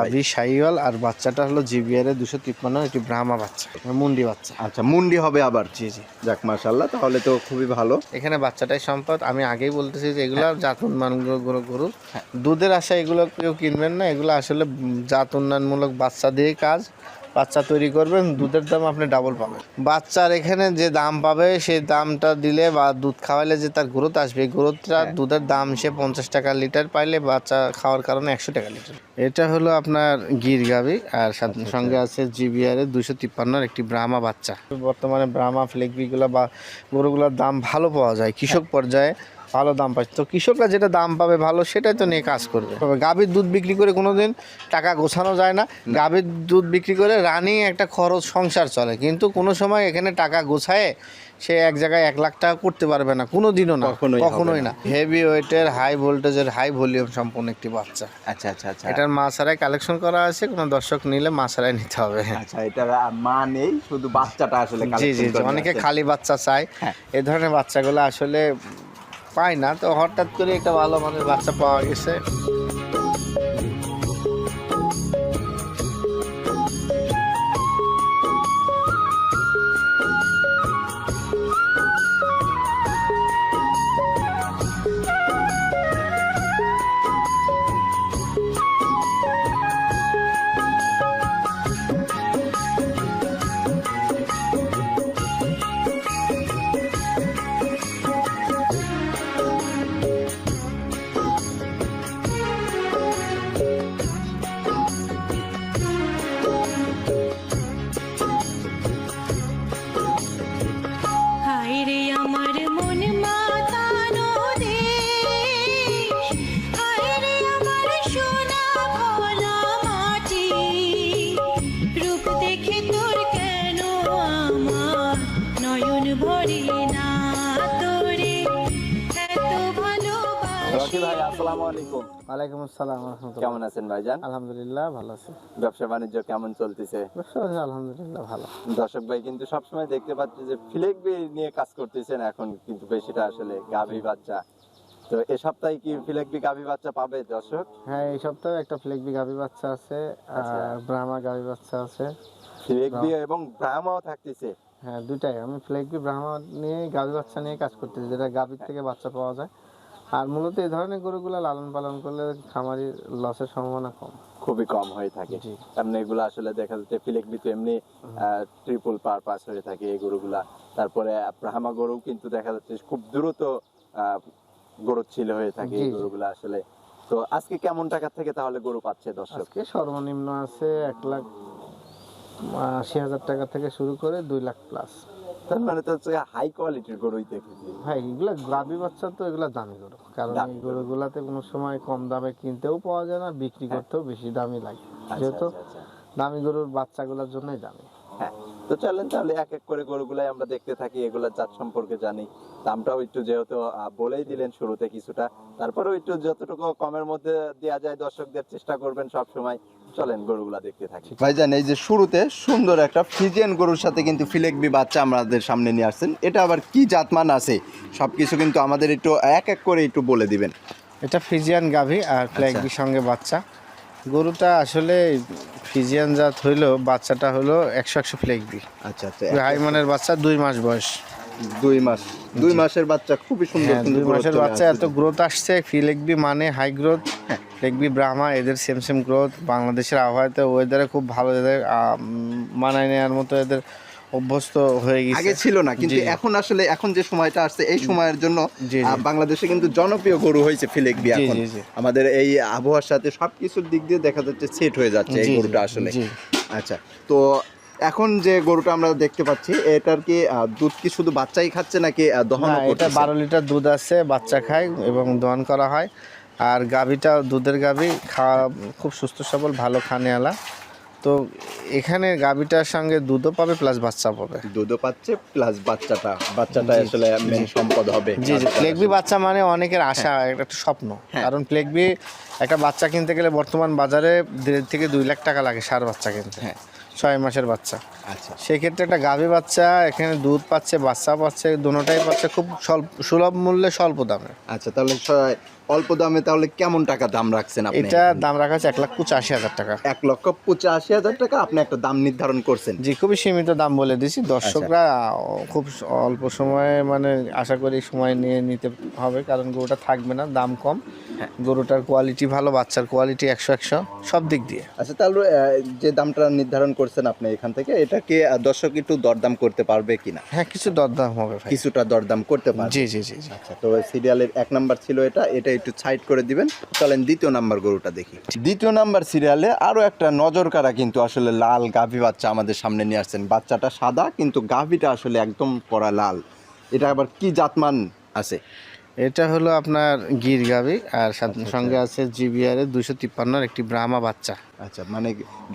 গাভী সাইওয়াল আর বাচ্চাটা হলো জিবিআর এর দুশো তিপ্পান্ন একটি ব্রাহ্মা বাচ্চা মুন্ডি বাচ্চা। আচ্ছা মুন্ডি হবে আবার। জি জি। যাক মাশাল্লাহ তাহলে তো খুবই ভালো। এখানে বাচ্চাটাই সম্পদ। আমি আগেই বলতেছি যে এগুলো হ্যাঁ। জাত উন্নয়ন গরু গরু দুধের আশা এগুলো কেউ কিনবেন না এগুলো আসলে জাত উন্নয়নমূলক বাচ্চা দিয়ে কাজ। বাচ্চা তৈরি করবেন দুধের দাম আপনি ডাবল পাবেন। বাচ্চার এখানে যে দাম পাবে সেই দামটা দিলে বা দুধ খাওয়াইলে যে তার গ্রোথ আসবে গ্রোথটা হ্যাঁ। দুধের দাম সে পঞ্চাশ টাকা লিটার পাইলে বাচ্চা খাওয়ার কারণে একশো টাকা লিটার। এটা হলো আপনার গির গাভি আর সাথে আচ্ছা, সঙ্গে আছে জিবিআর দুশো তিপ্পান্নর একটি ব্রাহ্মা বাচ্চা। বর্তমানে ব্রাহ্মা ফ্লেগবিগুলো বা গরুগুলোর দাম ভালো পাওয়া যায়। কৃষক পর্যায়ে ভালো দাম পাচ্ছে। তো কৃষকরা যেটা দাম পাবে ভালো সেটাই তো নিয়ে কাজ করবে। তবে গাভীর দুধ বিক্রি করে কোনোদিন টাকা গোছানো যায় না। গাভীর দুধ বিক্রি করে রানিং একটা খরচ সংসার চলে। কিন্তু কোনো সময় এখানে টাকা গোছায় সে এক জায়গায় এক লাখ টাকা করতে পারবে না। কোনো দিনও না। কখনোই না। হেভি ওয়েটের হাই ভোল্টেজের হাই ভলিউম সম্পূর্ণ একটি বাচ্চা। আচ্ছা আচ্ছা আচ্ছা। এটার মা ছাড়াই কালেকশন করা আছে। কোনো দর্শক নিলে মা ছাড়াই নিতে হবে। আচ্ছা এটার মা নেই শুধু বাচ্চাটা আসলে জি জি জি। অনেকে খালি বাচ্চা চায়। হ্যাঁ। এই ধরনের বাচ্চাগুলো আসলে পায় না তো হঠাৎ করে একটা ভালো মানের বাচ্চা পাওয়া গেছে। রকি ভাই আসসালামু আলাইকুম। ওয়ালাইকুম আসসালাম কেমন আছেন ভাইজান? আলহামদুলিল্লাহ ভালো আছে। ব্যবসা বাণিজ্য কেমন চলতেছে? ব্যবসা আলহামদুলিল্লাহ ভালো। দর্শক ভাই কিন্তু সবসময় দেখতে পাচ্ছি যে ফ্লেক নিয়ে কাজ করতেছেন এখন কিন্তু বেশিটা আসলে গাভী বাচ্চা। তো এ সপ্তাহে কি ফ্লেক গাভী বাচ্চা পাবে দর্শক? হ্যাঁ এই সপ্তাহে একটা ফ্লেগবি গাভী বাচ্চা আছে আচ্ছা। আর ব্রাহ্মা গাভী বাচ্চা আছে। ফ্লেক বি এবং ব্রাহ্মাও থাকতেছে। হ্যাঁ দুটাই আমি ফ্লেগবি ব্রাহ্মা নিয়ে গাভী বাচ্চা নিয়ে কাজ করতেছি যেটা গাভীর থেকে বাচ্চা পাওয়া যায়। আর মূলত এই ধরনের গরুগুলো লালন পালন করলে খামারির লসের সম্ভাবনা কম। খুবই কম হয়ে থাকে। কারণ এগুলো আসলে দেখা যাচ্ছে ফিলেক বি তো এমনি ট্রিপল পারপাস হয়ে থাকে এই গরুগুলা। তারপরে ব্রাহ্মা গরু কিন্তু দেখা যাচ্ছে খুব দ্রুত গরু ছিল হয়ে থাকে এই। গরুগুলা আসলে। তো আজকে কেমন টাকা থেকে তাহলে গরু পাচ্ছে দর্শক? আজকে সর্বনিম্ন আছে এক লাখ আশি হাজার টাকা থেকে শুরু করে দুই লাখ প্লাস তার মানে তো হচ্ছে হাই কোয়ালিটির গরুই দেখেছি ভাই এগুলা গাভী বাচ্চা তো এগুলা দামি গরু। কারণ এই গরুগুলাতে কোনো সময় কম দামে কিনতেও পাওয়া যায় না বিক্রি করতেও বেশি দামি লাগে। যেহেতু আচ্ছা, আচ্ছা, আচ্ছা। দামি গরুর বাচ্চাগুলোর জন্যই দামি। হ্যাঁ তো চলেন তাহলে এক এক করে গরুগুলাই আমরা দেখতে থাকি এগুলার জাত সম্পর্কে জানি। দামটাও একটু যেহেতু বলেই দিলেন শুরুতে কিছুটা। তারপরেও একটু যতটুকু কমের মধ্যে দেওয়া যায় দর্শকদের চেষ্টা করবেন সব সময় চলেন গরুগুলা দেখতে থাকি। ভাইজান এই যে শুরুতে সুন্দর একটা ফিজিয়ান গরুর সাথে কিন্তু ফিলেকবি বাচ্চা আমাদের সামনে নিয়ে আসছেন। এটা আবার কি জাতমান আছে? সবকিছু কিন্তু আমাদের একটু এক এক করে একটু বলে দিবেন। এটা ফিজিয়ান গাভী আর ফ্ল্যাগবির সঙ্গে বাচ্চা। গরুটা আসলে ফিজিয়ান জাত হইলেও বাচ্চাটা হলো একশো একশো ফ্লেগবি আচ্ছা আচ্ছা হাই মানের বাচ্চা দুই মাস বয়স। দুই মাস দুই মাসের বাচ্চা খুবই সুন্দর হ্যাঁ দুই মাসের বাচ্চা এত গ্রোথ আসছে ফিলেগবি মানে হাই গ্রোথ ফ্লেগবি ব্রাহ্মা এদের সেম সেম গ্রোথ বাংলাদেশের আবহাওয়াতে ওয়েদারে খুব ভালো এদের মানায় নেওয়ার মতো এদের অভ্যস্ত হয়ে গেছে আগে ছিল না কিন্তু। এখন আসলে এখন যে সময়টা আসছে এই সময়ের জন্য। বাংলাদেশে কিন্তু জনপ্রিয় গরু হয়েছে ফিলেকবি এখন। আমাদের এই আবহাওয়ার সাথে সবকিছুর দিক দিয়ে দেখা যাচ্ছে সেট হয়ে যাচ্ছে এই গরুটা আসলে আচ্ছা তো এখন যে গরুটা আমরা দেখতে পাচ্ছি এটার কি দুধ কি শুধু বাচ্চাই খাচ্ছে নাকি দহন এটা বারো লিটার দুধ আছে বাচ্চা খায় এবং দহন করা হয় আর গাভীটা দুধের গাভী খাওয়া খুব সুস্থ সবল ভালো খানেওয়ালা। তো এখানে গাভীটার সঙ্গে দুধও পাবে প্লাস বাচ্চা পাবে। দুধও পাচ্ছে প্লাস বাচ্চাটা বাচ্চাটা আসলে মেন সম্পদ হবে। জি জি। প্লেগবি বাচ্চা মানে অনেকের আশা একটা একটা স্বপ্ন। হ্যাঁ। কারণ প্লেগবি একটা বাচ্চা কিনতে গেলে বর্তমান বাজারে দেড় থেকে দুই লাখ টাকা লাগে সার বাচ্চা কিনতে। হ্যাঁ। ছয় মাসের বাচ্চা। আচ্ছা। সেক্ষেত্রে একটা গাভী বাচ্চা এখানে দুধ পাচ্ছে বাচ্চা পাচ্ছে দুটোটাই পাচ্ছে খুব স্বল্প সুলভ মূল্যে স্বল্প দামে। আচ্ছা তাহলে অল্প দামে তাহলে কেমন টাকা দাম রাখছেন আপনি? এটা দাম রাখা আছে এক লাখ পঁচাশি হাজার টাকা। এক লক্ষ পঁচাশি হাজার টাকা আপনি একটা দাম নির্ধারণ করছেন। জি খুবই সীমিত দাম বলে দিছি দর্শকরা খুব অল্প সময়ে মানে আশা করি সময় নিয়ে নিতে হবে কারণ গরুটা থাকবে না দাম কম। গরুটার কোয়ালিটি ভালো বাচ্চার কোয়ালিটি একশো একশো সব দিক দিয়ে। আচ্ছা তাহলে আহ, যে দামটা নির্ধারণ করছেন আপনি এখান থেকে এটাকে আহ, দর্শক একটু দরদাম করতে পারবে কিনা? হ্যাঁ কিছু দরদাম হবে ভাই। কিছুটা দরদাম করতে পারবে। জি জি জি জি। আচ্ছা তো সিরিয়ালের এক নাম্বার ছিল এটা এটা একটু সাইড করে দিবেন। চলেন দ্বিতীয় নাম্বার গরুটা দেখি। দ্বিতীয় নাম্বার সিরিয়ালে আরও একটা নজর কাড়া কিন্তু আসলে লাল গাভী বাচ্চা আমাদের সামনে নিয়ে আসছেন। বাচ্চাটা সাদা কিন্তু গাভীটা আসলে একদম পরা লাল। এটা আবার কি জাতমান আছে? এটা হলো আপনার গির গাবি আর সঙ্গে আছে জিবিআর এর দুইশো তিপ্পান্নর একটি ব্রাহ্মা বাচ্চা। আচ্ছা মানে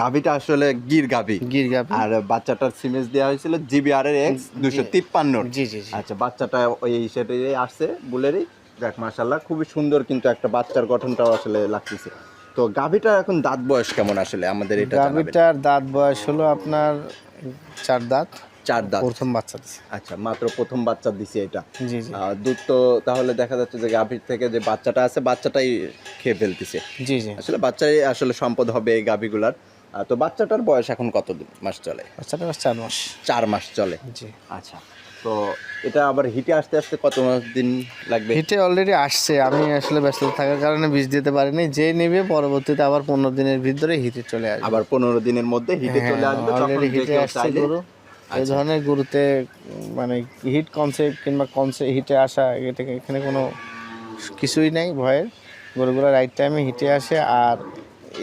গাভীটা আসলে গির গাভী। গির গাবি আর বাচ্চাটার সিমেজ দেওয়া হয়েছিল জিবিআর এর এক্স দুশো তিপ্পান্ন জি জি জি। আচ্ছা বাচ্চাটা ওই সেটাই আসছে বুলেরই। দেখ মাশাল্লাহ খুবই সুন্দর কিন্তু একটা বাচ্চার গঠনটাও আসলে লাগতেছে। তো গাভীটা এখন দাঁত বয়স কেমন আসলে? আমাদের এটা। গাবিটার দাঁত বয়স হলো আপনার চার দাঁত। চার দাঁত। প্রথম বাচ্চা দিছে। আচ্ছা মাত্র প্রথম বাচ্চা দিছে এটা। জি জি। দুধ তো তাহলে দেখা যাচ্ছে যে গাভীর থেকে যে বাচ্চাটা আছে বাচ্চাটাই খেয়ে ফেলতেছে। জি জি। আসলে বাচ্চাই আসলে সম্পদ হবে এই গাভীগুলার। তো বাচ্চাটার বয়স এখন কত মাস চলে। বাচ্চাটা বাস চার মাস। চার মাস চলে। জি। আচ্ছা। তো এটা আবার হিটে আসতে আসতে কত দিন লাগবে? হিটে অলরেডি আসছে আমি আসলে ব্যস্ত থাকার কারণে বীজ দিতে পারিনি যে নেবে পরবর্তীতে আবার পনেরো দিনের ভিতরে হিটে চলে আসবে। আবার পনেরো দিনের মধ্যে হিটে চলে আসবে অলরেডি হিটে আসছে গরু। এই ধরনের গরুতে মানে হিট কনসেপ্ট কিংবা কনসে হিটে আসা এটা এখানে কোনো কিছুই নেই ভয়ের। গরুগুলো রাইট টাইমে হিটে আসে আর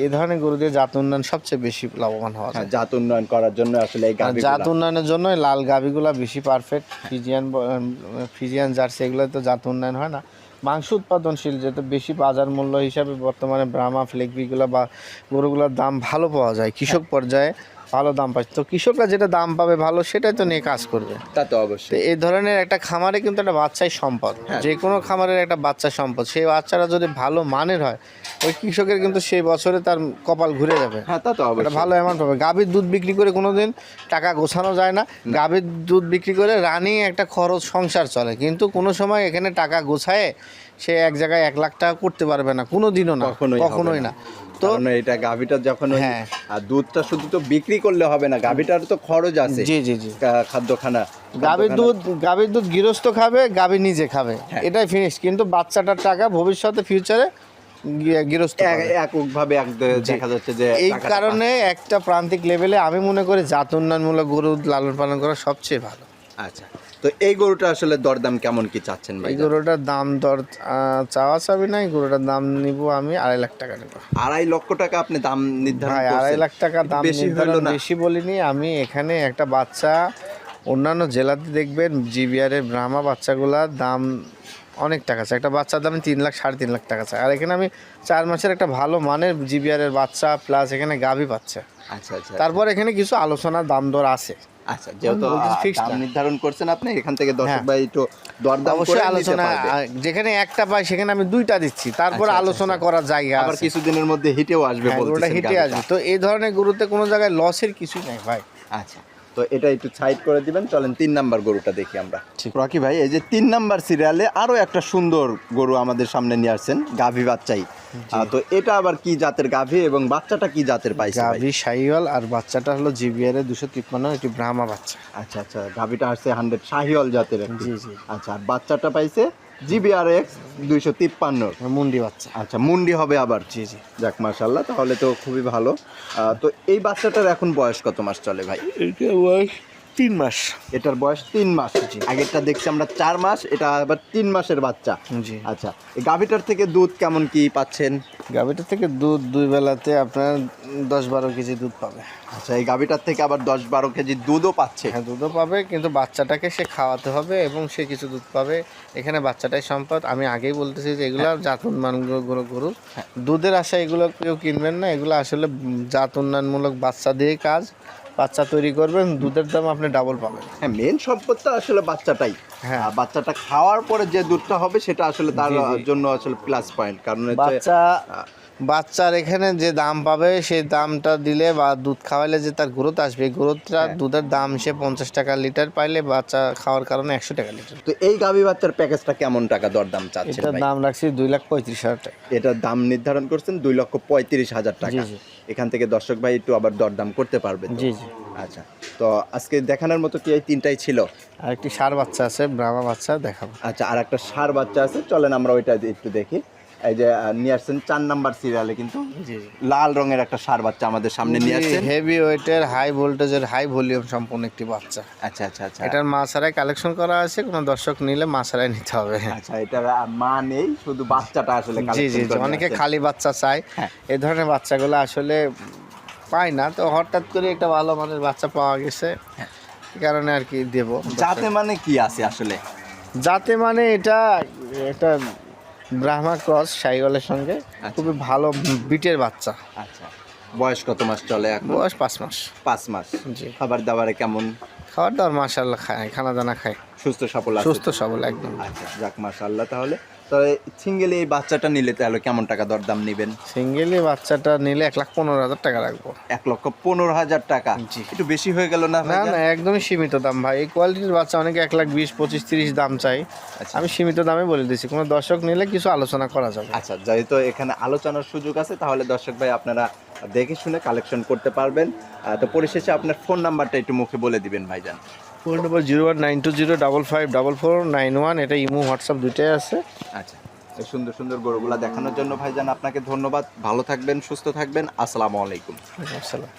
এই ধরনের গরু দিয়ে জাত উন্নয়ন সবচেয়ে বেশি লাভবান হওয়া যায়। হ্যাঁ, জাত উন্নয়ন করার জন্য আসলে এই জাত উন্নয়নের জন্য লাল গাভিগুলা বেশি পারফেক্ট ফিজিয়ান ফিজিয়ান জার্সি এগুলো তো জাত উন্নয়ন হয় না। মাংস উৎপাদনশীল যেহেতু বেশি বাজার মূল্য হিসাবে বর্তমানে ব্রাহ্মা ফ্লেগবিগুলো বা গরুগুলোর দাম ভালো পাওয়া যায়। কৃষক পর্যায়ে ভালো দাম পাচ্ছে তো কৃষকরা যেটা দাম পাবে ভালো সেটাই তো নিয়ে কাজ করবে। তা তো তো অবশ্যই এই ধরনের একটা খামারে কিন্তু একটা বাচ্চাই সম্পদ। যে কোনো খামারের একটা বাচ্চা সম্পদ। সেই বাচ্চারা যদি ভালো মানের হয় ওই কৃষকের কিন্তু সেই বছরে তার কপাল ঘুরে যাবে। হ্যাঁ তা তো অবশ্যই। ভালো অ্যামাউন্ট পাবে। গাভীর দুধ বিক্রি করে কোনোদিন টাকা গোছানো যায় না। গাভীর দুধ বিক্রি করে রানিং একটা খরচ সংসার চলে। কিন্তু কোনো সময় এখানে টাকা গোছায় সে এক জায়গায় এক লাখ টাকা করতে পারবে না। কোনো দিনও না। কখনোই না। তো এটা গাভীটা যখন হ্যাঁ। আর দুধটা শুধু তো বিক্রি করলে হবে না গাভীটার তো খরচ আছে। জি জি জি। খাদ্যখানা গাভীর দুধ গাভীর দুধ গৃহস্থ খাবে গাভী নিজে খাবে। হ্যাঁ। এটাই ফিনিশ কিন্তু বাচ্চাটার টাকা ভবিষ্যতে ফিউচারে গৃহস্থ এককভাবে এক দেখা যাচ্ছে যে এই কারণে একটা প্রান্তিক লেভেলে আমি মনে করি জাত উন্নয়নমূলক গরু লালন পালন করা সবচেয়ে ভালো। আচ্ছা। তো এই গরুটা আসলে দরদাম কেমন কি চাচ্ছেন ভাই এই গরুটার দাম দর চাওয়া চাবি নাই গরুটার দাম নিব আমি আড়াই লাখ টাকা নেব। আড়াই লক্ষ টাকা আপনি দাম নির্ধারণ আড়াই লাখ টাকা দাম নির্ধারণ বেশি বলিনি আমি এখানে একটা বাচ্চা অন্যান্য জেলাতে দেখবেন জিবিআর এর ব্রাহ্মা বাচ্চাগুলার দাম অনেক টাকা আছে একটা বাচ্চার দাম তিন লাখ সাড়ে তিন লাখ টাকা চাই। আর এখানে আমি চার মাসের একটা ভালো মানের জিবিআর এর বাচ্চা প্লাস এখানে গাভী পাচ্ছে। আচ্ছা আচ্ছা তারপর এখানে কিছু আলোচনা দাম দর আছে। আচ্ছা যেহেতু দাম নির্ধারণ করছেন আপনি এখান থেকে দর্শক হ্যাঁ। ভাই একটু দরদাম করে আলোচনা যেখানে একটা পাই সেখানে আমি দুইটা দিচ্ছি। তারপর আচ্ছা, আচ্ছা, আলোচনা করার জায়গা আবার কিছুদিনের মধ্যে হিটেও আসবে হ্যাঁ, হিটে আসবে। তো এই ধরনের গরুতে কোনো জায়গায় লসের কিছুই নাই ভাই। আচ্ছা। তো এটা একটু সাইড করে দিবেন চলেন তিন নাম্বার গরুটা দেখি আমরা। ঠিক। রকি ভাই এই যে তিন নাম্বার সিরিয়ালে আরও একটা সুন্দর গরু আমাদের সামনে নিয়ে আসছেন গাভী বাচ্চাই। তো এটা আবার কি জাতের গাভী এবং বাচ্চাটা কি জাতের পাইছে? গাভী সাইওয়াল আর বাচ্চাটা হলো জিবিআর এর দুশো তিপ্পান্ন একটি ব্রাহ্মা বাচ্চা। আচ্ছা আচ্ছা গাভীটা আসছে হান্ড্রেড শাহিওয়াল জাতের জি জি। আচ্ছা আর বাচ্চাটা পাইছে জিবিআর এক্স দুইশো তিপ্পান্ন। মুন্ডি বাচ্চা। আচ্ছা মুন্ডি হবে আবার। জি জি। যাক মার্শাল্লাহ তাহলে তো খুবই ভালো। তো এই বাচ্চাটার এখন বয়স কত মাস চলে ভাই? এটা বয়স তিন মাস। এটার বয়স তিন মাস। আগেরটা দেখছি আমরা চার মাস এটা আবার তিন মাসের বাচ্চা। জি। আচ্ছা এই গাভীটার থেকে দুধ কেমন কি পাচ্ছেন? গাভীটা থেকে দুধ দুই বেলাতে আপনার দশ বারো কেজি দুধ পাবে। আচ্ছা এই গাভীটার থেকে আবার দশ বারো কেজি দুধও পাচ্ছে। হ্যাঁ দুধও পাবে কিন্তু বাচ্চাটাকে সে খাওয়াতে হবে এবং সে কিছু দুধ পাবে। এখানে বাচ্চাটাই সম্পদ। আমি আগেই বলতেছি যে এগুলো জাত উন্নয়ন গরু গরু দুধের আশা এগুলো কেউ কিনবেন না। এগুলো আসলে জাত উন্নয়নমূলক বাচ্চা দিয়ে কাজ। বাচ্চা তৈরি করবেন দুধের দাম আপনি ডাবল পাবেন হ্যাঁ মেন সম্পদটা আসলে বাচ্চাটাই হ্যাঁ। বাচ্চাটা খাওয়ার পরে যে দুধটা হবে সেটা আসলে তার। জন্য আসলে প্লাস পয়েন্ট কারণ বাচ্চা বাচ্চার এখানে যে দাম পাবে সেই দামটা দিলে বা দুধ খাওয়াইলে যে তার গ্রোথ আসবে গ্রোথটা হ্যাঁ। দুধের দাম সে পঞ্চাশ টাকা লিটার পাইলে বাচ্চা খাওয়ার কারণে একশো টাকা লিটার। তো এই গাভী বাচ্চার প্যাকেজটা কেমন টাকা দরদাম চাচ্ছেন এটার দাম রাখছি দুই লাখ পঁয়ত্রিশ হাজার টাকা। এটার দাম নির্ধারণ করছেন দুই লক্ষ পঁয়ত্রিশ হাজার টাকা। এখান থেকে দর্শক ভাই একটু আবার দরদাম করতে পারবে জি জি। আচ্ছা তো আজকে দেখানোর মতো কি এই তিনটাই ছিল? আর একটি সার বাচ্চা আছে ব্রাহ্মা বাচ্চা দেখাবো। আচ্ছা আর একটা সার বাচ্চা আছে চলেন আমরা ওইটা একটু দেখি। এই যে নিয়ে আসছেন চার নাম্বার সিরিয়ালে কিন্তু লাল রঙের একটা সার বাচ্চা আমাদের সামনে নিয়ে আসছেন। হেভি ওয়েটের হাই ভোল্টেজের হাই ভলিউম সম্পূর্ণ একটি বাচ্চা। আচ্ছা আচ্ছা আচ্ছা। এটার মা ছাড়াই কালেকশন করা আছে কোনো দর্শক নিলে মা ছাড়াই নিতে হবে। আচ্ছা এটার মা নেই শুধু বাচ্চাটা আসলে জি জি জি অনেকে খালি বাচ্চা চায়। হ্যাঁ। এই ধরনের বাচ্চাগুলো আসলে পায় না তো হঠাৎ করে একটা ভালো মানের বাচ্চা পাওয়া গেছে হ্যাঁ। কারণে আর কি দেবো। যাতে মানে কি আছে আসলে? যাতে মানে এটা এটা ব্রাহ্মা ক্রস সাইওয়ালের সঙ্গে খুবই ভালো বিটের বাচ্চা। আচ্ছা। বয়স কত মাস চলে এখন? বয়স পাঁচ মাস। পাঁচ মাস। জি। খাবার দাবারে কেমন? খাবার দাবার মাসাল্লাহ খায় খানা দানা খায়। সুস্থ সবল সুস্থ সবল একদম। আচ্ছা যাক মাশাআল্লাহ তাহলে। তবে সিঙ্গেল এই বাচ্চাটা নিলে তাহলে কেমন টাকা দরদাম নেবেন? সিঙ্গেলি বাচ্চাটা নিলে এক লাখ পনেরো হাজার টাকা রাখব। এক লক্ষ পনেরো হাজার টাকা। একটু বেশি হয়ে গেল না না না একদমই সীমিত দাম ভাই। এই কোয়ালিটির বাচ্চা অনেকে এক লাখ বিশ পঁচিশ তিরিশ দাম চাই আচ্ছা। আমি সীমিত দামে বলে দিচ্ছি কোনো দর্শক নিলে কিছু আলোচনা করা যাবে। আচ্ছা যেহেতু এখানে আলোচনার সুযোগ আছে তাহলে দর্শক ভাই আপনারা দেখে শুনে কালেকশন করতে পারবেন। তো পরিশেষে আপনার ফোন নাম্বারটা একটু মুখে বলে দিবেন ভাইজান। Phone number zero one nine two zero double five double four nine one এটা ইমো হোয়াটসঅ্যাপ দুইটাই আছে। আচ্ছা সুন্দর সুন্দর গরুগুলা দেখানোর জন্য ভাইজান আপনাকে ধন্যবাদ। ভালো থাকবেন সুস্থ থাকবেন। আসসালামু আলাইকুম। আসসালাম।